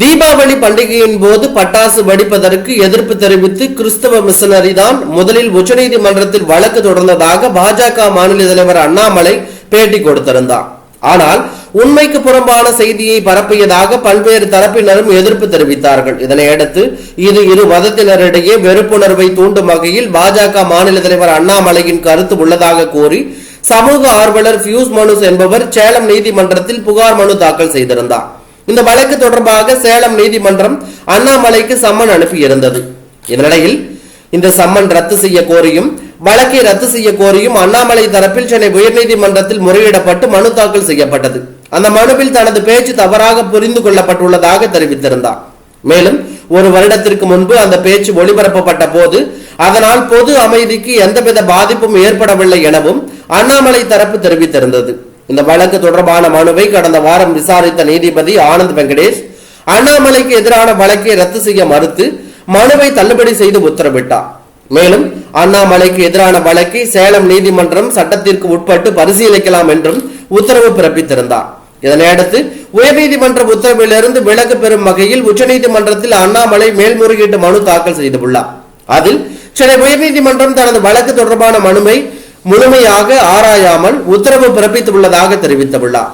தீபாவளி பண்டிகையின் போது பட்டாசு வெடிப்பதற்கு எதிர்ப்பு தெரிவித்து கிறிஸ்தவ மிஷனரி தான் முதலில் உச்சநீதிமன்றத்தில் வழக்கு தொடர்ந்ததாக பாஜக மாநில தலைவர் அண்ணாமலை பேட்டி கொடுத்திருந்தார். ஆனால் உண்மைக்கு புறம்பான செய்தியை பரப்பியதாக பல்வேறு தரப்பினரும் எதிர்ப்பு தெரிவித்தார்கள். இதனையடுத்து இது இரு மதத்தினரிடையே வெறுப்புணர்வை தூண்டும் வகையில் பாஜக மாநில தலைவர் அண்ணாமலையின் கருத்து உள்ளதாக கூறி சமூக ஆர்வலர் பியூஸ் மனுஸ் என்பவர் சேலம் நீதிமன்றத்தில் புகார் மனு தாக்கல் செய்திருந்தார். இந்த வழக்கு தொடர்பாக சேலம் நீதிமன்றம் அண்ணாமலைக்கு சம்மன் அனுப்பியிருந்தது. இதனிடையில் இந்த சம்மன் ரத்து செய்ய கோரியும் வழக்கை ரத்து செய்ய கோரியும் அண்ணாமலை தரப்பில் சென்னை உயர்நீதிமன்றத்தில் முறையிடப்பட்டு மனு தாக்கல் செய்யப்பட்டது. அந்த மனுவில் தனது பேச்சு தவறாக புரிந்து கொள்ளப்பட்டுள்ளதாக தெரிவித்திருந்தார். மேலும் ஒரு வருடத்திற்கு முன்பு அந்த பேச்சு ஒளிபரப்பப்பட்ட போது அதனால் பொது அமைதிக்கு எந்தவித பாதிப்பும் ஏற்படவில்லை எனவும் அண்ணாமலை தரப்பு தெரிவித்திருந்தது. இந்த வழக்கு தொடர்பான மனுவை கடந்த வாரம் விசாரித்த நீதிபதி ஆனந்த் வெங்கடேஷ் அண்ணாமலைக்கு எதிரான வழக்கை ரத்து செய்ய மறுத்து மனுவை தள்ளுபடி செய்து உத்தரவிட்டார். மேலும் அண்ணாமலைக்கு எதிரான வழக்கை சேலம் நீதிமன்றம் சட்டத்திற்கு உட்பட்டு பரிசீலிக்கலாம் என்றும் உத்தரவு பிறப்பித்திருந்தார். இதனையடுத்து உயர்நீதிமன்ற உத்தரவிலிருந்து விலக்கு பெறும் வகையில் உச்சநீதிமன்றத்தில் அண்ணாமலை மேல்முறையீட்டு மனு தாக்கல் செய்துள்ளார். அதில் சென்னை உயர்நீதிமன்றம் தனது வழக்கு தொடர்பான மனுவை முழுமையாக ஆராயாமல் உத்தரவு பிறப்பித்துள்ளதாக தெரிவித்துள்ளார்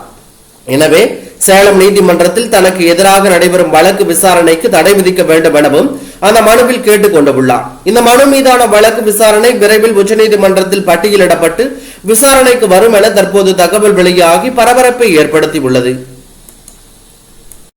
எனவே சேலம் நீதிமன்றத்தில் தனக்கு எதிராக நடைபெறும் வழக்கு விசாரணைக்கு தடை விதிக்க வேண்டும் எனவும் அந்த மனுவில் கேட்டுக் கொண்டுள்ளார் இந்த மனு மீதான வழக்கு விசாரணை விரைவில் உச்சநீதிமன்றத்தில் பட்டியலிடப்பட்டு விசாரணைக்கு வரும் என தற்போது தகவல் வெளியாகி பரபரப்பை ஏற்படுத்தியுள்ளது.